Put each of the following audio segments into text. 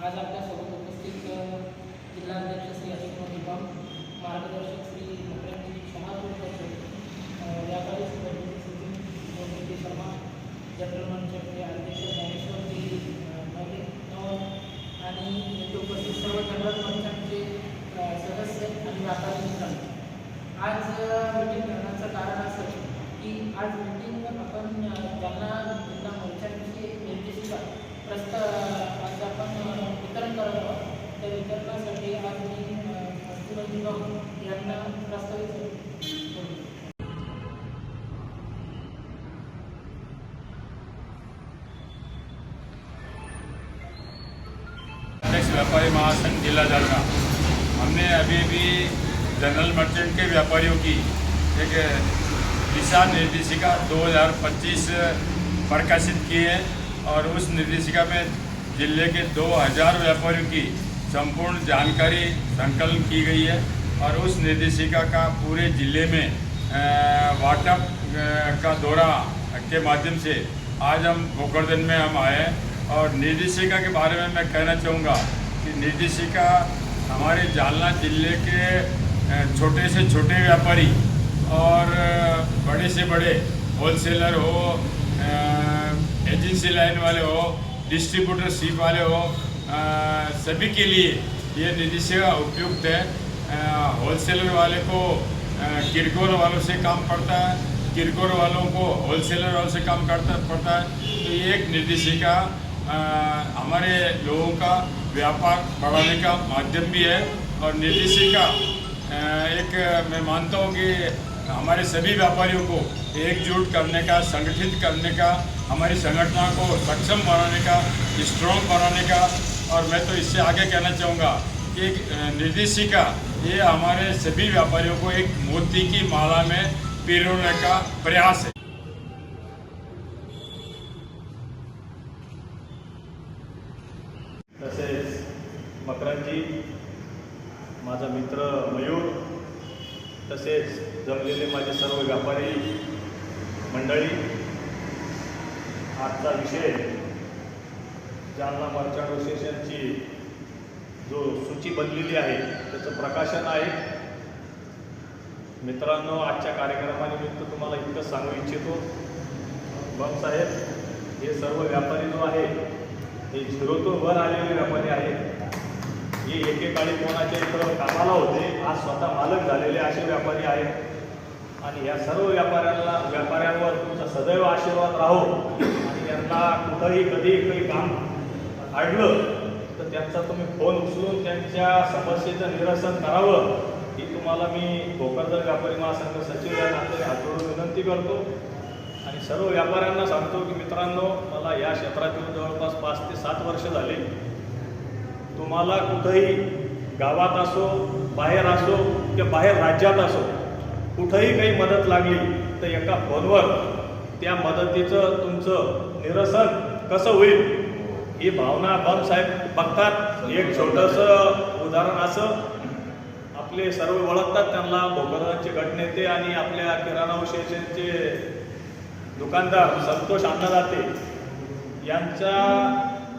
आज आपल्यासोबत उपस्थित जिल्हाध्यक्ष श्री अशोक निकम मार्गदर्शक श्री मकरंजी शहापूरकर व्यापारी संघटनेचे शर्मा जनरल मंचचे अध्यक्ष ज्ञानेश्वरजी अ, नवल आणि येथे उपस्थित सर्व जनरल मंचांचे सदस्य आणि व्यापारी मित्रांनो. आज मीटिंग करण्याचं कारण असं की आज मीटिंग आपण ज्यांना जिल्हा मोर्चाची एक निर्देशिका प्रस्त आज आपण वितरण आज अ, प्रस्तावित अध्यक्ष व्यापारी महासंघ जिला जालना. हमने अभी भी जनरल मर्चेंट के व्यापारियों की एक दिशा निर्देशिका 2025 प्रकाशित की है। और उस निर्देशिका में ज़िले के 2000 व्यापारियों की संपूर्ण जानकारी संकलन की गई है और उस निर्देशिका का पूरे ज़िले में व्हाट्सअप का दौरा के माध्यम से आज हम गोकर्धन में हम आए और निर्देशिका के बारे में मैं कहना चाहूँगा कि निर्देशिका हमारे जालना ज़िले के छोटे से छोटे व्यापारी और बड़े से बड़े होलसेलर हो एजेंसी लाइन वाले हो डिस्ट्रीब्यूटर सीप वाले हो अ, सभी के लिए ये निर्देशिका उपयुक्त है। होलसेलर वाले को किरकोर वालों से काम पड़ता है किरकोर वालों को होलसेलर वालों से काम करता पड़ता है। तो ये एक निर्देशिका हमारे लोगों का व्यापार बढ़ाने का माध्यम भी है। और निर्देशिका एक मैं मानता हूँ कि हमारे सभी व्यापारियों को एकजुट करने का संगठित करने का हमारी संगठना को सक्षम बनाने का स्ट्रॉन्ग बनाने का, और मैं तो इससे आगे कहना चाहूँगा कि एक निर्देशिका ये हमारे सभी व्यापारियों को एक मोती की माला में पिरोने का प्रयास है। आजचा विषय जालना मर्चंट असोसिएशनची जो सूची बनलेली आहे त्याचं प्रकाशन आहे. मित्रांनो आजच्या कार्यक्रमानिमित्त तुम्हाला इतकं सांगू इच्छितो. बम साहेब हे सर्व व्यापारी जो आहे हे झिरोतून वर आलेले व्यापारी आहेत. हे एकेकाळी कोणाच्या इथं कामाला होते आज स्वतः मालक झालेले असे व्यापारी आहेत. आणि या सर्व व्यापाऱ्यांना व्यापाऱ्यांवर तुमचा सदैव आशीर्वाद राहो. त्यांना कुठंही कधी काही काम अडलं तर त्यांचा तुम्ही फोन उचलून त्यांच्या समस्येचं निरसन करावं ही तुम्हाला मी भोकरदन व्यापारी महासंघ सचिव या नात्याने हातोडून विनंती करतो. आणि सर्व व्यापाऱ्यांना सांगतो की मित्रांनो मला या क्षेत्रातील जवळपास पाच ते सात वर्ष झाले. तुम्हाला कुठंही गावात असो बाहेर असो किंवा बाहेर राज्यात असो कुठंही काही मदत लागली तर एका फोनवर त्या मदतीचं तुमचं निरसन कसं होईल? ही भावना बम साहेब बघतात. एक छोटंसं उदाहरण असं आपले सर्व ओळखतात त्यांना भोकरांचे गटनेते आणि आपल्या किराणा विशेषांचे दुकानदार संतोष अन्नदाते यांच्या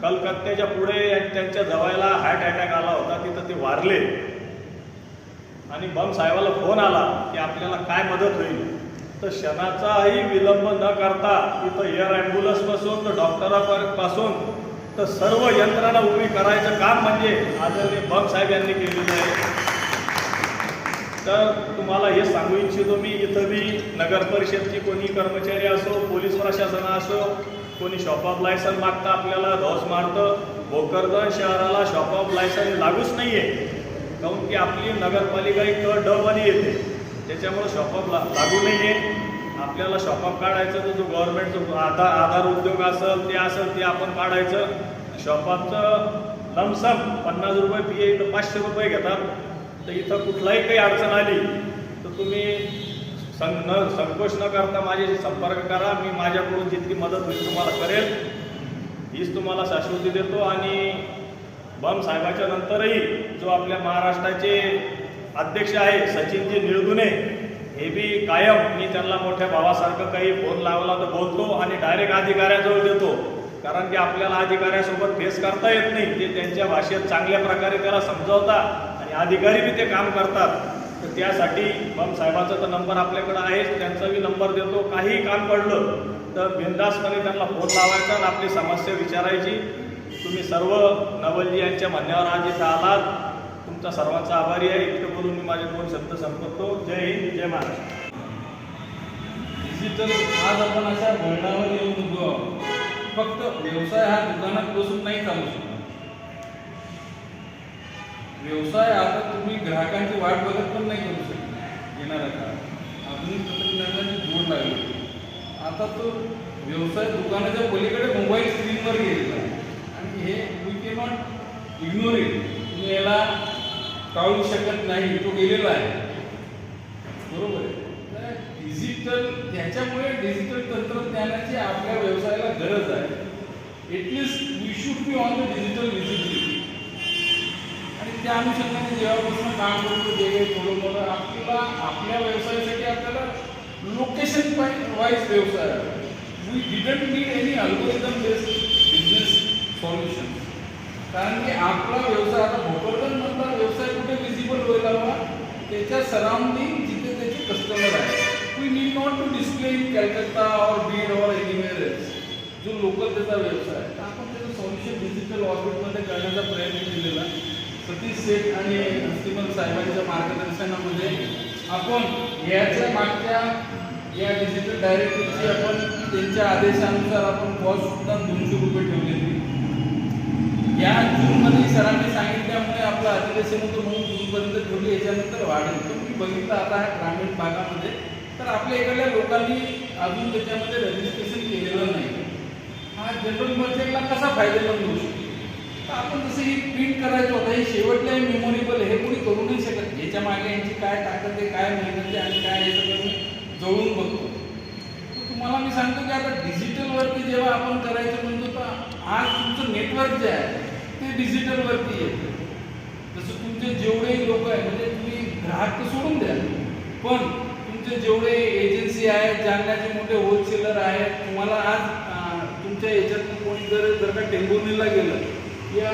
कलकत्त्याच्या पुढे या- त्यांच्या जवळला हार्ट अटॅक आला होता तिथं ते वारले. आणि बम साहेबाला फोन आला की आपल्याला काय मदत होईल? तर क्षणाचाही विलंब न करता तिथं एअर ॲम्ब्युलन्सपासून तर डॉक्टरापासून तर सर्व यंत्रणा उभी करायचं काम म्हणजे आदरणीय बम साहेब यांनी केलेलं आहे. तर तुम्हाला हे सांगू इच्छितो मी इथं बी नगर परिषदची कोणी कर्मचारी असो पोलीस प्रशासन असो कोणी शॉप ऑफ लायसन मागतं आपल्याला धोस मारतं भोकरदन शहराला शॉप ऑफ लायसन लागूच नाही आहे काऊन की आपली नगरपालिका एक ड बनी येते. त्याच्यामुळं शॉपअप ला लागू नाही आहे आपल्याला शॉपअप काढायचं तर जो गव्हर्नमेंटचं आधार आधार उद्योग असेल ते असेल ते आपण काढायचं. शॉपअपचं लमसम पन्नास रुपये फी आहे इथं पाचशे रुपये घेतात. तर इथं कुठलाही काही अडचण आली तर तुम्ही सं न संकोच न करता माझ्याशी संपर्क करा. मी माझ्याकडून जितकी मदत होईल तुम्हाला करेल. हीच तुम्हाला शाश्वती देतो. आणि बम साहेबाच्या नंतरही जो आपल्या महाराष्ट्राचे अध्यक्ष आहे सचिनजी निळगुणे हे बी कायम. मी त्यांना मोठ्या भावासारखं काही फोन लावला तर बोलतो आणि डायरेक्ट अधिकाऱ्याजवळ देतो. कारण की आपल्याला अधिकाऱ्यासोबत फेस करता येत नाही. ते त्यांच्या भाषेत चांगल्या प्रकारे त्याला समजावतात आणि अधिकारी बी ते काम करतात. तर त्यासाठी बम साहेबाचा तर नंबर आपल्याकडं आहेच. त्यांचा बी नंबर देतो. काहीही काम पडलं तर बिंदासपणे त्यांना फोन लावायचा आणि आपली समस्या विचारायची. तुम्ही सर्व नवलजी यांच्या म्हणण्यावर आज इथं आलात. तुमचा सर्वांचा आभारी आहे. इतकं बोलून मी माझे दोन शब्द संपवतो. जय हिंद जय महाराष्ट्र. डिजिटल आज आपण अशा वळणावर येऊन उभो आहोत. फक्त व्यवसाय हा दुकानात बसून नाही चालू शकत व्यवसाय आता तुम्ही ग्राहकांची वाट बघत पण नाही करू शकत येणाऱ्या काळात आधुनिक तंत्रज्ञानाची जोड लागली. आता तो व्यवसाय दुकानाच्या पलीकडे मोबाईल स्क्रीनवर गेलेला आणि हे we can not ignore it तुम्ही याला टाळू शकत नाही तो गेलेला आहे. बरोबर आहे. डिजिटल त्याच्यामुळे डिजिटल तंत्रज्ञानाची आपल्या व्यवसायाला गरज आहे. At least we should be on the digital visibility आणि त्या अनुषंगाने जेव्हापासून काम करतो जे काही थोडं मोठं आपल्याला आपल्या व्यवसायासाठी आपल्याला लोकेशन वाईज व्यवसाय we didn't need any algorithm based business solution कारण की आपला व्यवसाय आता भोकरदन मधला व्यवसाय कुठे विजिबल व्हायला हवा त्याच्या सराउंडिंग जिथे त्याचे कस्टमर आहे we need not to display in Calcutta और बीड और एनिवेअर एल्स जो लोकल त्याचा व्यवसाय आहे तर आपण त्याचं सोल्युशन डिजिटल ऑर्बिटमध्ये करण्याचा प्रयत्न केलेला सतीश शेठ आणि हस्तिमल साहेबांच्या मार्गदर्शनामध्ये आपण याच्या मागच्या या डिजिटल डायरेक्टरीची आपण त्यांच्या आदेशानुसार आपण कॉस्ट सुद्धा दोनशे रुपये ठेवलेली या जूनमध्ये सरांनी सांगितल्यामुळे आपलं अधिवेशन होतं म्हणून जूनपर्यंत ठेवली याच्यानंतर वाढेल. तुम्ही बघितलं आता ह्या ग्रामीण भागामध्ये तर आपल्या इकडल्या लोकांनी अजून त्याच्यामध्ये रजिस्ट्रेशन केलेलं नाही. हा जनरल मर्चंटला कसा फायदेमंद होऊ शकतो? तर आपण जसं ही प्रिंट करायचं होतं हे शेवटला मेमोरेबल हे कोणी करू नाही शकत. याच्या मागे यांची काय ताकद आहे काय मेहनत आहे आणि काय हे सगळं मी जवळून बघतो. तुम्हाला मी सांगतो की आता डिजिटलवरती जेव्हा आपण करायचं म्हणतो तर आज तुमचं नेटवर्क जे आहे ते डिजिटलवरती आहे जसं तुमचे जेवढे लोक आहे म्हणजे तुम्ही ग्राहक तर सोडून द्या. पण तुमचे जेवढे एजन्सी आहेत जालन्याचे मोठे होलसेलर आहेत तुम्हाला आज तुमच्या याच्यातून कोणी जर जर का टेंबुर्णीला गेलं या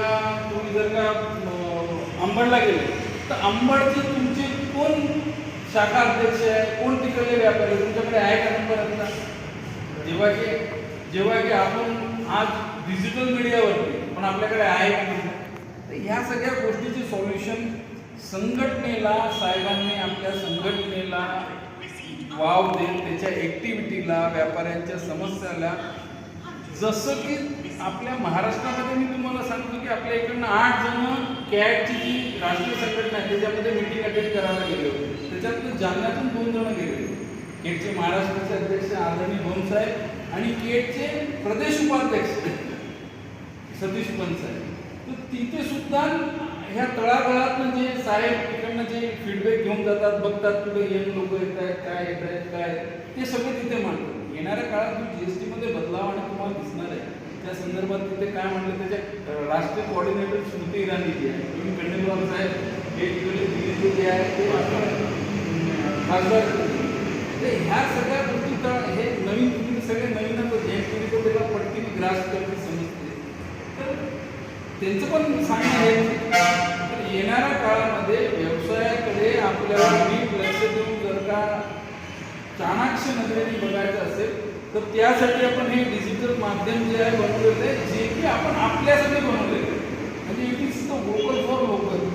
तुम्ही जर का अंबडला गेलं तर अंबडचे तुमचे कोण शाखा अध्यक्ष आहे कोण तिकडले व्यापारी आहे? तुमच्याकडे आहे का नंबर आता जेव्हा की जेव्हा की आपण आज डिजिटल मीडियावरती पण आपल्याकडे आहे नाही? तर ह्या सगळ्या गोष्टीचे सॉल्युशन संघटनेला साहेबांनी आपल्या संघटनेला वाव देत त्याच्या ऍक्टिव्हिटीला व्यापाऱ्यांच्या समस्याला जसं की आपल्या महाराष्ट्रामध्ये मी तुम्हाला सांगतो की आपल्या इकडनं आठ जण कॅटची जी राष्ट्रीय संघटना आहे त्याच्यामध्ये मीटिंग अटेंड करायला गेले होते त्याच्यातून जालन्यातून दोन जण गेले कॅटचे महाराष्ट्राचे अध्यक्ष आदरणीय भोमसाहेब आणि केटचे प्रदेश उपाध्यक्ष सतीश पंच आहे तर तिथे सुद्धा ह्या तळागाळात म्हणजे साहेब तिकडनं जे फीडबॅक घेऊन जातात बघतात कुठे यंग लोक येत आहेत काय येत आहेत काय ते सगळं तिथे मांडतात. येणाऱ्या काळात जी एस टीमध्ये बदलाव आणि तुम्हाला दिसणार आहे त्या संदर्भात तिथे काय म्हणलं त्याच्या राष्ट्रीय कोऑर्डिनेटर स्मृती इराणी जी आहे तुम्ही खंडेलवाल साहेब हे तिकडे दिल्लीचे जे आहे ते खासदार. ह्या सगळ्या गोष्टी तर हे नवीन पिढी सगळे नवीनच होते हे पिढी तर त्याला पटकीने ग्रास करते समजते. तर त्यांचं पण सांगणं आहे तर येणाऱ्या काळामध्ये व्यवसायाकडे आपल्याला नीट लक्ष देऊन जर का चाणाक्ष नजरेने बघायचं असेल तर त्यासाठी आपण हे डिजिटल माध्यम जे आहे बनवलेलं आहे जे की आपण आपल्यासाठी बनवलेलं आहे. म्हणजे it is the vocal for local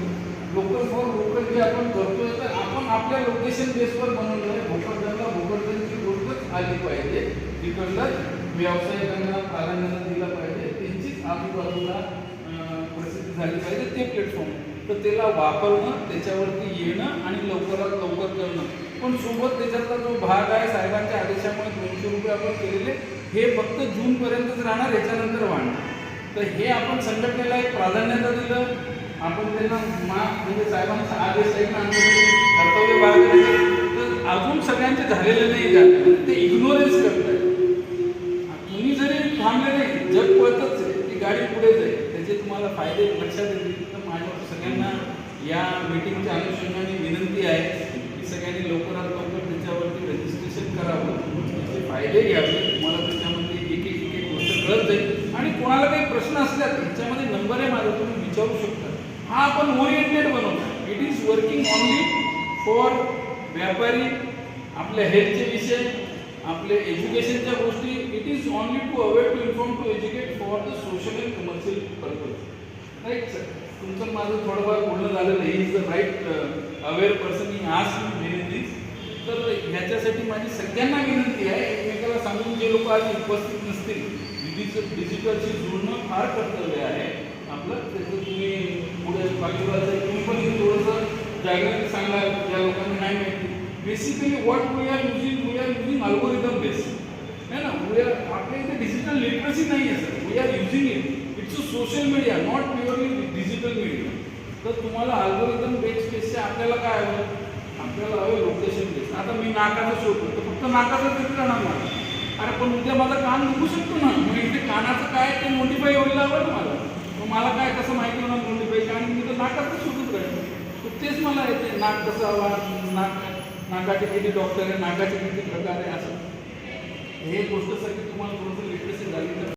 local for local जे आपण करतोय तर आपण आपल्या लोकेशन बेसवर बनवलं आहे. भोकरदनला भोकरदनची गोष्टच आली पाहिजे. तिकडलं व्यावसायिकांना प्राधान्य दिलं पाहिजे. त्यांचीच आजूबाजूला प्रसिद्धी झाली पाहिजे ते प्लॅटफॉर्म तर त्याला वापरणं त्याच्यावरती येणं आणि लवकरात लवकर करणं. पण सोबत त्याच्यातला जो भाग आहे साहेबांच्या आदेशामुळे दोनशे रुपये आपण केलेले हे फक्त जूनपर्यंतच राहणार याच्यानंतर वाढणार. तर हे आपण संघटनेला एक प्राधान्यता दिलं. आपण त्यांना मा म्हणजे साहेबांचा आदेश आहे ना कर्तव्य बाळगण्याचं तर अजून सगळ्यांचे झालेले नाही का ते इग्नोरन्स करतात तुम्ही जरी थांबले नाही जग पळतच आहे ती गाडी पुढे जाईल त्याचे तुम्हाला फायदे लक्षात येतील तर माझ्या सगळ्यांना या मीटिंगच्या अनुषंगाने विनंती आहे की सगळ्यांनी लवकरात लवकर त्याच्यावरती रजिस्ट्रेशन करावं. त्याचे फायदे घ्यावे. तुम्हाला त्याच्यामध्ये एक एक एक एक गोष्ट कळत जाईल. आणि कोणाला काही प्रश्न असल्या त्याच्यामध्ये नंबर आहे माझा तुम्ही विचारू शकता. हा आपण ओरिएंटेड बनवतो. It is working only for व्यापारी आपल्या हेल्थचे विषय आपले एज्युकेशनच्या गोष्टी. It is only to aware to inform to educate for the social and commercial purpose right sir. तुमचं माझं थोडंफार बोलणं झालं नाही. Is the right aware person in आज विनंती तर ह्याच्यासाठी माझी सगळ्यांना विनंती आहे. एकमेकाला सांगून जे लोक आज उपस्थित नसतील विधीचं डिजिटलशी जुळणं फार कर्तव्य आहे. आपलं त्याचं तुम्ही पुढे बाजूला तुम्ही पण थोडंसं जागृती सांगा. ज्या लोकांना नाही माहिती. Basically what we are using we are using algorithm base है ना? वी आर आपल्या इथे डिजिटल लिटरसी नाही आहे sir. We are using it it's a social media not purely digital media तर तुम्हाला अल्गोरिदम बेस केसचे आपल्याला काय हवं? आपल्याला हवे लोकेशन बेस आता मी नाकाचा शोध करतो. फक्त नाकाचा तिथे राहणार मला अरे पण उद्या माझा कान दुखू शकतो ना? मग इथे कानाचं काय ते मोडीफाय होईल हवं ना मला मग मला काय कसं माहिती होणार मोडीफाय कारण मी तर नाकाचं शोधत राहील तर तेच मला येते. नाक कसं हवा? नाक नाकाचे किती डॉक्टर आहे? नाकाचे किती प्रकार आहे? असं. हे गोष्टसाठी तुम्हाला थोडंसं लिटरेसी झाली तर